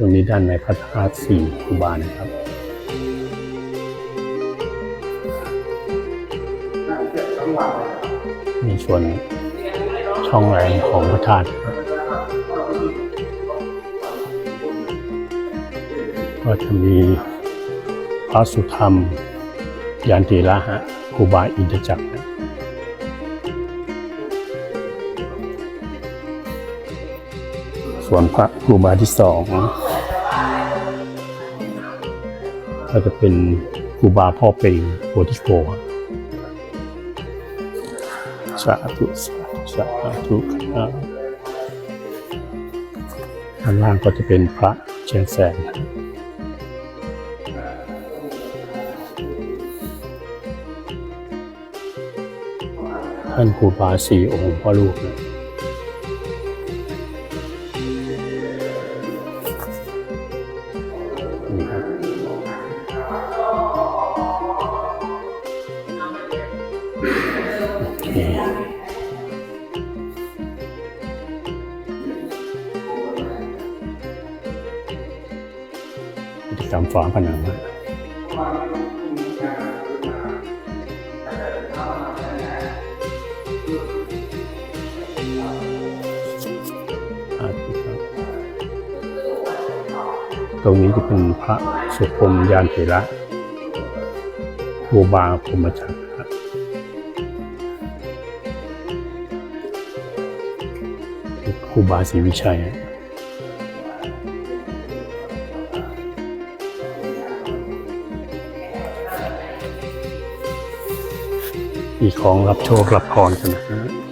ตรงนี้ด้านในพระธาตุสี่คูบานะครับมีส่วนช่องแรงของพระธาตุก็จะมีพระสุธรรมยานตีละฮะคูบาอินทจักร ส่วนพระครูบาที่สองก็จะเป็นครูบาพ่อเป่งโพธิโกสาธุสาธุครับด้านล่างก็จะเป็นพระเชียงแสนท่านครูบาสี่องค์พ่อลูกนะ กิจกรรมฝาผนังตรงนี้จะเป็นพระสุพรมยานเถระครูบาพรมจักรครูบาศรีวิชัย มีของรับโชครับพรกันนะ